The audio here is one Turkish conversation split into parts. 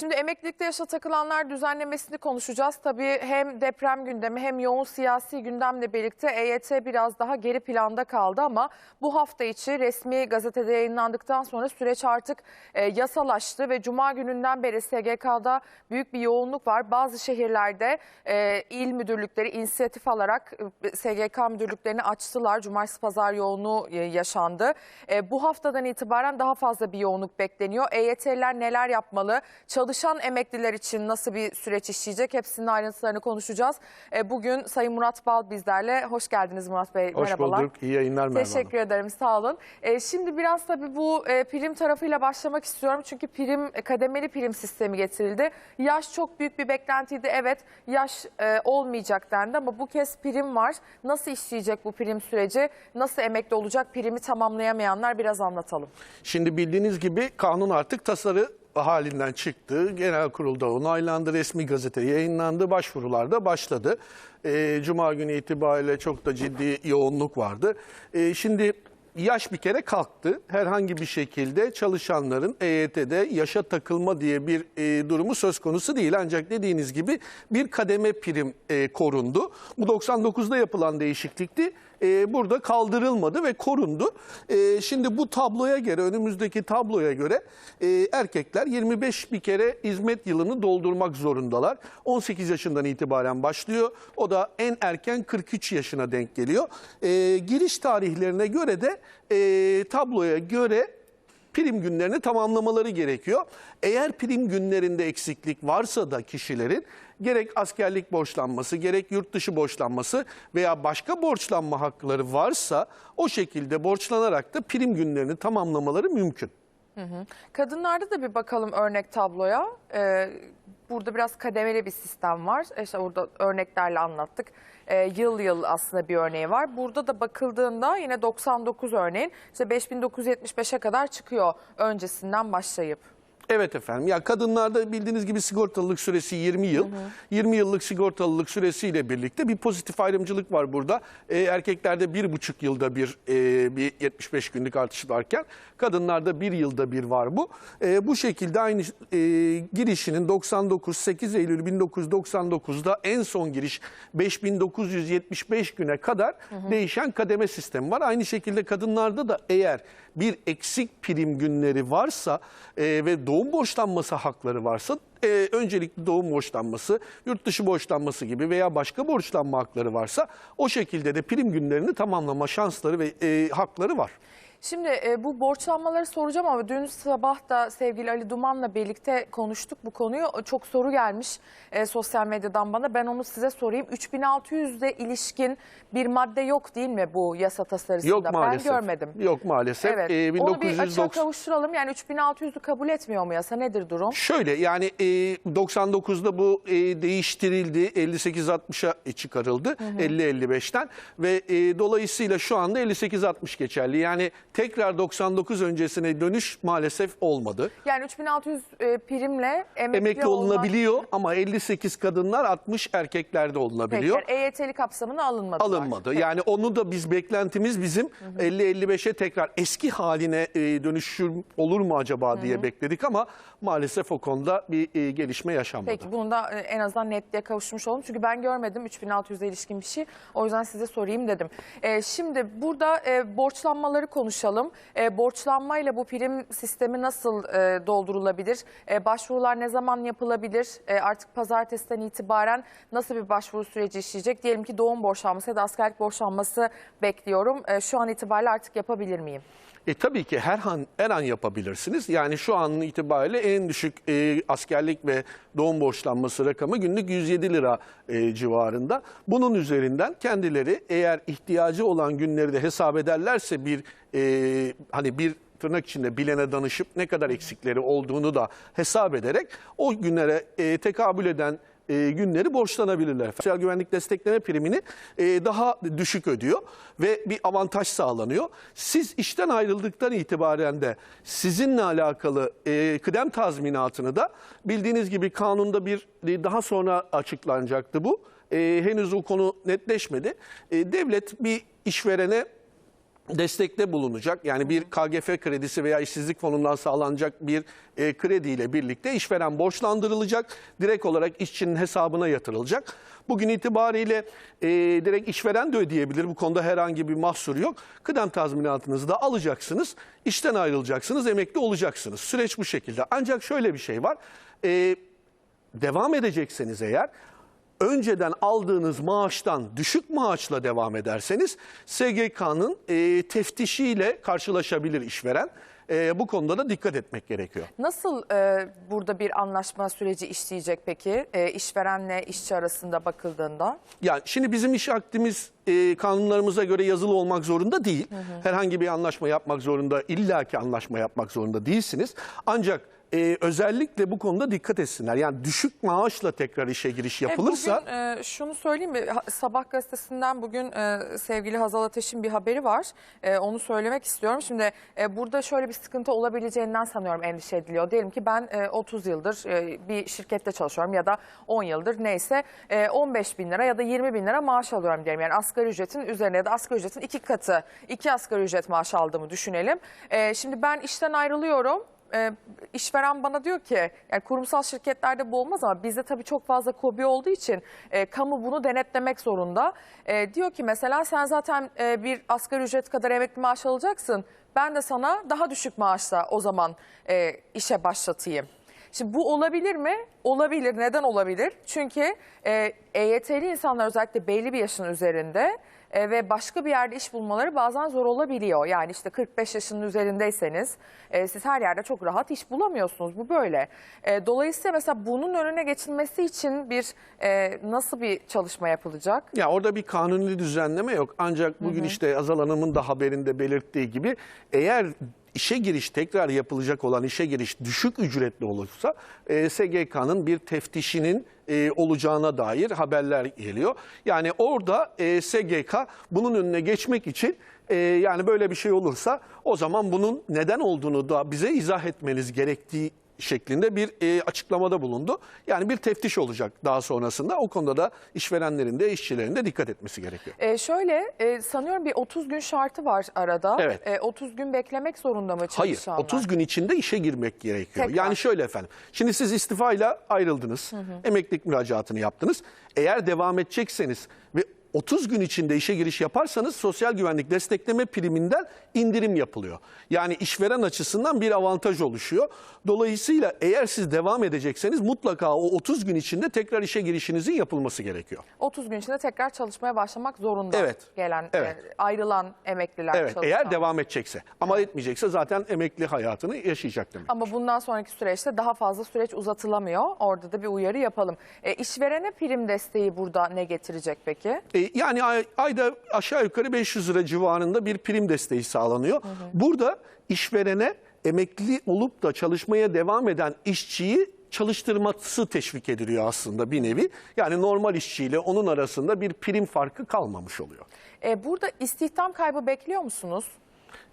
Şimdi emeklilikte yaşa takılanlar düzenlemesini konuşacağız. Tabii hem deprem gündemi hem yoğun siyasi gündemle birlikte EYT biraz daha geri planda kaldı ama bu hafta içi resmi gazetede yayınlandıktan sonra süreç artık e, yasalaştı ve Cuma gününden beri SGK'da büyük bir yoğunluk var. Bazı şehirlerde e, il müdürlükleri inisiyatif alarak e, SGK müdürlüklerini açtılar. Cumartesi pazar yoğunluğu e, yaşandı. E, bu haftadan itibaren daha fazla bir yoğunluk bekleniyor. EYT'liler neler yapmalı? Çalışan emekliler için nasıl bir süreç işleyecek? Hepsinin ayrıntılarını konuşacağız. E, bugün Sayın Murat Bal bizlerle. Hoş geldiniz Murat Bey. Hoş Merhabalar. bulduk. İyi yayınlar Merve Hanım. Teşekkür ederim. Sağ olun. E, şimdi biraz tabii bu e, prim tarafıyla başlamak istiyorum. Çünkü prim e, kademeli prim sistemi getirildi. Yaş çok büyük bir beklentiydi. Evet yaş e, olmayacak dendi ama bu kez prim var. Nasıl işleyecek bu prim süreci? Nasıl emekli olacak? Primi tamamlayamayanlar biraz anlatalım. Şimdi bildiğiniz gibi kanun artık tasarı halinden çıktı. Genel kurulda onaylandı, resmi gazeteye yayınlandı, başvurular da başladı. Ee, Cuma günü itibariyle çok da ciddi yoğunluk vardı. Ee, şimdi yaş bir kere kalktı. Herhangi bir şekilde çalışanların EYT'de yaşa takılma diye bir e, durumu söz konusu değil. Ancak dediğiniz gibi bir kademe prim e, korundu. Bu 99'da yapılan değişiklikti. E, burada kaldırılmadı ve korundu. E, şimdi bu tabloya göre, önümüzdeki tabloya göre e, erkekler 25 bir kere hizmet yılını doldurmak zorundalar. 18 yaşından itibaren başlıyor. O da en erken 43 yaşına denk geliyor. E, giriş tarihlerine göre de e, tabloya göre prim günlerini tamamlamaları gerekiyor. Eğer prim günlerinde eksiklik varsa da kişilerin gerek askerlik borçlanması, gerek yurt dışı borçlanması veya başka borçlanma hakları varsa o şekilde borçlanarak da prim günlerini tamamlamaları mümkün. Kadınlarda da bir bakalım örnek tabloya. Ee, burada biraz kademeli bir sistem var. İşte orada örneklerle anlattık. Ee, yıl yıl aslında bir örneği var. Burada da bakıldığında yine 99 örneğin işte 5975'e kadar çıkıyor öncesinden başlayıp. Evet efendim. Ya kadınlarda bildiğiniz gibi sigortalılık süresi 20 yıl. 20 yıllık sigortalılık süresiyle birlikte bir pozitif ayrımcılık var burada. Ee, erkeklerde bir buçuk yılda bir e, bir 75 günlük artış varken kadınlarda bir yılda bir var bu. Ee, bu şekilde aynı e, girişinin 99 8 Eylül 1999'da en son giriş 5975 güne kadar değişen kademe sistemi var. Aynı şekilde kadınlarda da eğer bir eksik prim günleri varsa e, ve doğum borçlanması hakları varsa e, öncelikli doğum borçlanması, yurt dışı borçlanması gibi veya başka borçlanma hakları varsa o şekilde de prim günlerini tamamlama şansları ve e, hakları var. Şimdi e, bu borçlanmaları soracağım ama dün sabah da sevgili Ali Duman'la birlikte konuştuk bu konuyu. Çok soru gelmiş e, sosyal medyadan bana. Ben onu size sorayım. 3600'de ilişkin bir madde yok değil mi bu yasa tasarısında? Yok maalesef. Ben görmedim. Yok maalesef. Evet. E, Onu bir açığa 1990 kavuşturalım. Yani 3600'ü kabul etmiyor mu yasa? Nedir durum? Şöyle yani e, 99'da bu e, değiştirildi 58-60'a çıkarıldı 50-55'ten ve e, dolayısıyla şu anda 58-60 geçerli. Yani tekrar 99 öncesine dönüş maalesef olmadı. Yani 3600 e, primle emekli, Emekli olmak- olunabiliyor ama 58 kadınlar 60 erkeklerde olunabiliyor. Peki, EYT'li kapsamına alınmadı. Alınmadı. Yani onu da biz beklentimiz bizim 50-55'e tekrar eski haline e, dönüşür olur mu acaba diye bekledik ama maalesef o konuda bir e, gelişme yaşanmadı. Peki bunu da e, en azından netliğe kavuşmuş olalım. Çünkü ben görmedim 3600'e ilişkin bir şey. O yüzden size sorayım dedim. E, şimdi burada e, borçlanmaları konuşalım. E, borçlanmayla bu prim sistemi nasıl e, doldurulabilir? E, başvurular ne zaman yapılabilir? E, artık pazartesiden itibaren nasıl bir başvuru süreci işleyecek? Diyelim ki doğum borçlanması ya da askerlik borçlanması bekliyorum. E, şu an itibariyle artık yapabilir miyim? E tabii ki her an her an yapabilirsiniz. Yani şu an itibariyle en düşük e, askerlik ve doğum borçlanması rakamı günlük 107 lira e, civarında. Bunun üzerinden kendileri eğer ihtiyacı olan günleri de hesap ederlerse bir e, hani bir tırnak içinde bilene danışıp ne kadar eksikleri olduğunu da hesap ederek o günlere e, tekabül eden e, günleri borçlanabilirler. Sosyal güvenlik destekleme primini e, daha düşük ödüyor ve bir avantaj sağlanıyor. Siz işten ayrıldıktan itibaren de sizinle alakalı e, kıdem tazminatını da bildiğiniz gibi kanunda bir e, daha sonra açıklanacaktı bu. E, henüz o konu netleşmedi. E, devlet bir işverene destekte bulunacak. Yani bir KGF kredisi veya işsizlik fonundan sağlanacak bir e, krediyle birlikte işveren borçlandırılacak. Direkt olarak işçinin hesabına yatırılacak. Bugün itibariyle e, direkt işveren de ödeyebilir. Bu konuda herhangi bir mahsur yok. Kıdem tazminatınızı da alacaksınız. işten ayrılacaksınız, emekli olacaksınız. Süreç bu şekilde. Ancak şöyle bir şey var. E, devam edecekseniz eğer önceden aldığınız maaştan düşük maaşla devam ederseniz SGK'nın e, teftişiyle karşılaşabilir işveren. E, bu konuda da dikkat etmek gerekiyor. Nasıl e, burada bir anlaşma süreci işleyecek peki e, işverenle işçi arasında bakıldığında? Yani şimdi bizim iş akdimiz e, kanunlarımıza göre yazılı olmak zorunda değil. Herhangi bir anlaşma yapmak zorunda, illaki anlaşma yapmak zorunda değilsiniz. Ancak e, özellikle bu konuda dikkat etsinler. Yani düşük maaşla tekrar işe giriş yapılırsa... E, bugün e, şunu söyleyeyim mi? Sabah gazetesinden bugün e, sevgili Hazal Ateş'in bir haberi var. E, onu söylemek istiyorum. Şimdi e, burada şöyle bir sıkıntı olabileceğinden sanıyorum endişe ediliyor. Diyelim ki ben e, 30 yıldır e, bir şirkette çalışıyorum ya da 10 yıldır neyse e, 15 bin lira ya da 20 bin lira maaş alıyorum diyelim. Yani asgari ücretin üzerine ya da asgari ücretin iki katı, iki asgari ücret maaşı aldığımı düşünelim. E, şimdi ben işten ayrılıyorum e, işveren bana diyor ki yani kurumsal şirketlerde bu olmaz ama bizde tabii çok fazla kobi olduğu için e, kamu bunu denetlemek zorunda. E, diyor ki mesela sen zaten e, bir asgari ücret kadar emekli maaş alacaksın. Ben de sana daha düşük maaşla o zaman e, işe başlatayım. Şimdi bu olabilir mi? Olabilir. Neden olabilir? Çünkü e, EYT'li insanlar özellikle belli bir yaşın üzerinde e, ve başka bir yerde iş bulmaları bazen zor olabiliyor. Yani işte 45 yaşının üzerindeyseniz e, siz her yerde çok rahat iş bulamıyorsunuz. Bu böyle. E, dolayısıyla mesela bunun önüne geçilmesi için bir e, nasıl bir çalışma yapılacak? Ya orada bir kanuni düzenleme yok. Ancak bugün işte Azal Hanım'ın da haberinde belirttiği gibi eğer işe giriş tekrar yapılacak olan işe giriş düşük ücretli olursa e, SGK'nın bir teftişinin e, olacağına dair haberler geliyor. Yani orada e, SGK bunun önüne geçmek için e, yani böyle bir şey olursa o zaman bunun neden olduğunu da bize izah etmeniz gerektiği şeklinde bir e, açıklamada bulundu. Yani bir teftiş olacak daha sonrasında. O konuda da işverenlerin de işçilerin de dikkat etmesi gerekiyor. E, şöyle e, sanıyorum bir 30 gün şartı var arada. Evet. E, 30 gün beklemek zorunda mı Hayır, çalışanlar? 30 gün içinde işe girmek gerekiyor. Tekrar. Yani şöyle efendim. Şimdi siz istifayla ayrıldınız. Emeklilik müracaatını yaptınız. Eğer devam edecekseniz ve 30 gün içinde işe giriş yaparsanız sosyal güvenlik destekleme priminden indirim yapılıyor. Yani işveren açısından bir avantaj oluşuyor. Dolayısıyla eğer siz devam edecekseniz mutlaka o 30 gün içinde tekrar işe girişinizin yapılması gerekiyor. 30 gün içinde tekrar çalışmaya başlamak zorunda Evet. gelen Evet. e, ayrılan emekliler Evet, eğer çalışanlar. devam edecekse. Ama etmeyecekse zaten emekli hayatını yaşayacak demek. Ama bundan sonraki süreçte daha fazla süreç uzatılamıyor. Orada da bir uyarı yapalım. E, işverene prim desteği burada ne getirecek peki? E, Yani ay- ayda aşağı yukarı 500 lira civarında bir prim desteği sağlanıyor. Burada işverene emekli olup da çalışmaya devam eden işçiyi çalıştırması teşvik ediliyor aslında bir nevi. Yani normal işçiyle onun arasında bir prim farkı kalmamış oluyor. E, burada istihdam kaybı bekliyor musunuz?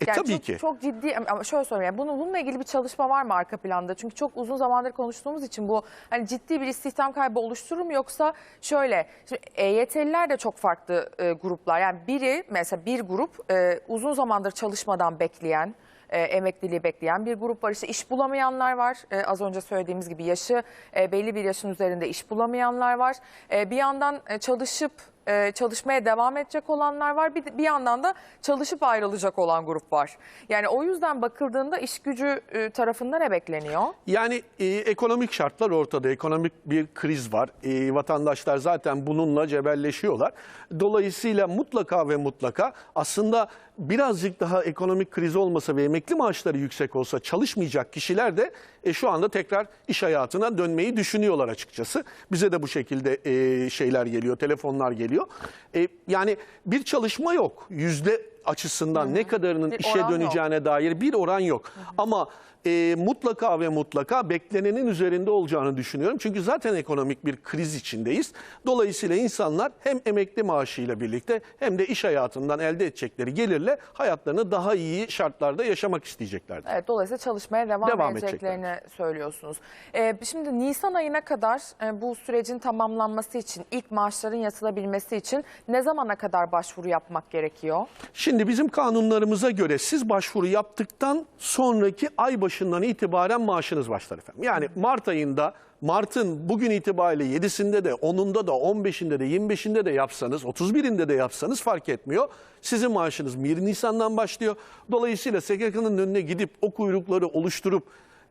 E Yani tabii çok, ki. Çok ciddi ama şöyle söyleyeyim. Yani bunun, bununla ilgili bir çalışma var mı arka planda? Çünkü çok uzun zamandır konuştuğumuz için bu hani ciddi bir istihdam kaybı oluşturur mu yoksa şöyle şimdi EYT'liler de çok farklı e, gruplar. Yani biri mesela bir grup e, uzun zamandır çalışmadan bekleyen e, emekliliği bekleyen bir grup var. İşte iş bulamayanlar var. E, az önce söylediğimiz gibi yaşı e, belli bir yaşın üzerinde iş bulamayanlar var. E, bir yandan e, çalışıp e, çalışmaya devam edecek olanlar var. Bir, bir yandan da çalışıp ayrılacak olan grup var. Yani o yüzden bakıldığında iş gücü e, tarafında ne bekleniyor? Yani e, ekonomik şartlar ortada, ekonomik bir kriz var. E, vatandaşlar zaten bununla cebelleşiyorlar. Dolayısıyla mutlaka ve mutlaka aslında birazcık daha ekonomik kriz olmasa ve emekli maaşları yüksek olsa çalışmayacak kişiler de e, şu anda tekrar iş hayatına dönmeyi düşünüyorlar açıkçası. Bize de bu şekilde e, şeyler geliyor, telefonlar geliyor. E, yani bir çalışma yok. Yüzde açısından ne kadarının Bir işe oran yok. döneceğine dair bir oran yok. Ama e, mutlaka ve mutlaka beklenenin üzerinde olacağını düşünüyorum. Çünkü zaten ekonomik bir kriz içindeyiz. Dolayısıyla insanlar hem emekli maaşıyla birlikte hem de iş hayatından elde edecekleri gelirle hayatlarını daha iyi şartlarda yaşamak isteyeceklerdir. Evet, dolayısıyla çalışmaya devam, Devam edeceklerini söylüyorsunuz. E, şimdi Nisan ayına kadar e, bu sürecin tamamlanması için, ilk maaşların yatılabilmesi için ne zamana kadar başvuru yapmak gerekiyor? Şimdi Şimdi bizim kanunlarımıza göre siz başvuru yaptıktan sonraki ay başından itibaren maaşınız başlar efendim. Yani Mart ayında Mart'ın bugün itibariyle 7'sinde de 10'unda da 15'inde de 25'inde de yapsanız 31'inde de yapsanız fark etmiyor. Sizin maaşınız 1 Nisan'dan başlıyor. Dolayısıyla SGK'nın önüne gidip o kuyrukları oluşturup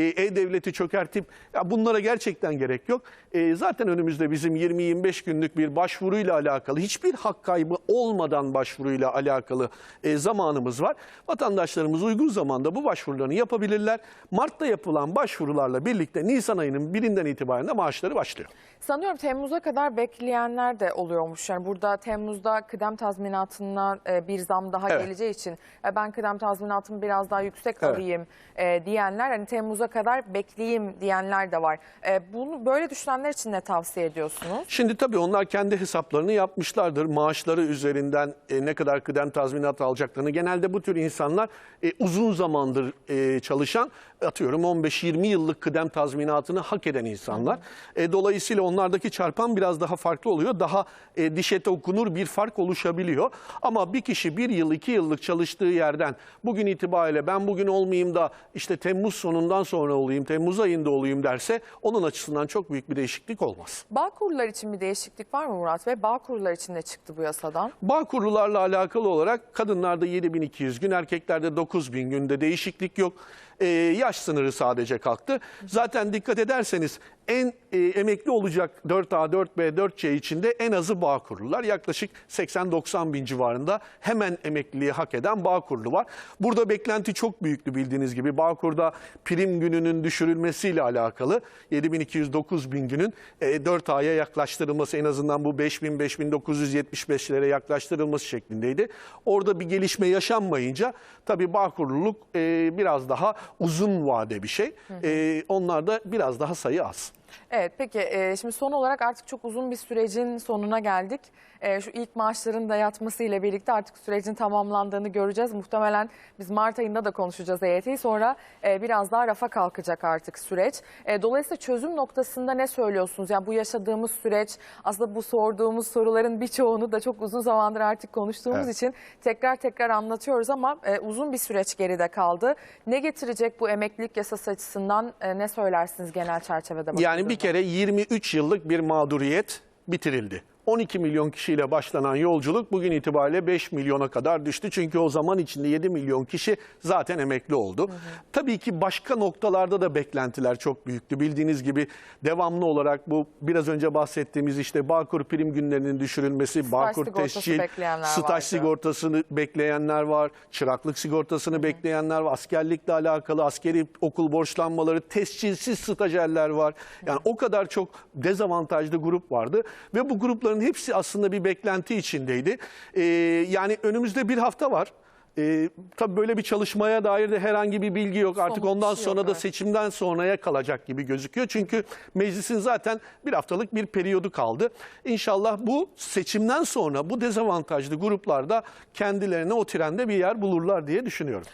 e-devleti çökertip ya bunlara gerçekten gerek yok. E, zaten önümüzde bizim 20-25 günlük bir başvuruyla alakalı hiçbir hak kaybı olmadan başvuruyla alakalı e, zamanımız var. Vatandaşlarımız uygun zamanda bu başvurularını yapabilirler. Mart'ta yapılan başvurularla birlikte Nisan ayının birinden itibaren de maaşları başlıyor. Sanıyorum Temmuz'a kadar bekleyenler de oluyormuş. Yani burada Temmuz'da kıdem tazminatına e, bir zam daha Evet. geleceği için e, ben kıdem tazminatımı biraz daha yüksek Evet. alayım e, diyenler, hani Temmuz'a kadar bekleyeyim diyenler de var. E, bunu böyle düşünenler için ne tavsiye ediyorsunuz? Şimdi tabii onlar kendi hesaplarını yapmışlardır. Maaşları üzerinden e, ne kadar kıdem tazminat alacaklarını. Genelde bu tür insanlar e, uzun zamandır e, çalışan, atıyorum 15-20 yıllık kıdem tazminatını hak eden insanlar. E, dolayısıyla onlardaki çarpan biraz daha farklı oluyor. Daha e, diş ete okunur bir fark oluşabiliyor. Ama bir kişi bir yıl, iki yıllık çalıştığı yerden bugün itibariyle ben bugün olmayayım da işte Temmuz sonundan sonra olayım, Temmuz ayında olayım derse onun açısından çok büyük bir değişiklik olmaz. Bağ kurullar için bir değişiklik var mı Murat Bey? Bağ kurullar için ne çıktı bu yasadan? Bağ kurulularla alakalı olarak kadınlarda 7200 gün, erkeklerde 9000 günde değişiklik yok. Ee, yaş sınırı sadece kalktı. Zaten dikkat ederseniz en e, emekli olacak 4A, 4B, 4C içinde en azı bağ kurulular. Yaklaşık 80-90 bin civarında hemen emekliliği hak eden bağ kurulu var. Burada beklenti çok büyüktü bildiğiniz gibi. Bağkur'da prim gününün düşürülmesiyle alakalı 7200-9000 günün e, 4A'ya yaklaştırılması en azından bu 5000-5975'lere yaklaştırılması şeklindeydi. Orada bir gelişme yaşanmayınca tabii Bağkurluluk e, biraz daha uzun vade bir şey. E, onlarda biraz daha sayı az. Evet peki e, şimdi son olarak artık çok uzun bir sürecin sonuna geldik. E, şu ilk maaşların da yatması ile birlikte artık sürecin tamamlandığını göreceğiz. Muhtemelen biz Mart ayında da konuşacağız EYT'yi sonra e, biraz daha rafa kalkacak artık süreç. E, dolayısıyla çözüm noktasında ne söylüyorsunuz? Yani bu yaşadığımız süreç aslında bu sorduğumuz soruların birçoğunu da çok uzun zamandır artık konuştuğumuz Evet. için tekrar tekrar anlatıyoruz ama e, uzun bir süreç geride kaldı. Ne getirecek bu emeklilik yasası açısından e, ne söylersiniz genel çerçevede Yani bakıldığında? Bir kere 23 yıllık bir mağduriyet bitirildi. 12 milyon kişiyle başlanan yolculuk bugün itibariyle 5 milyona kadar düştü. Çünkü o zaman içinde 7 milyon kişi zaten emekli oldu. Tabii ki başka noktalarda da beklentiler çok büyüktü. Bildiğiniz gibi devamlı olarak bu biraz önce bahsettiğimiz işte Bağkur prim günlerinin düşürülmesi, Bağkur sigortası tescil, bekleyenler staj vardı. sigortasını bekleyenler var, çıraklık sigortasını bekleyenler var, askerlikle alakalı askeri okul borçlanmaları, tescilsiz stajyerler var. Yani o kadar çok dezavantajlı grup vardı ve bu grupların hepsi aslında bir beklenti içindeydi. Ee, yani önümüzde bir hafta var. Ee, tabii böyle bir çalışmaya dair de herhangi bir bilgi yok. Artık bir ondan şey sonra yok, da evet. seçimden sonraya kalacak gibi gözüküyor. Çünkü meclisin zaten bir haftalık bir periyodu kaldı. İnşallah bu seçimden sonra bu dezavantajlı gruplarda kendilerine o trende bir yer bulurlar diye düşünüyorum.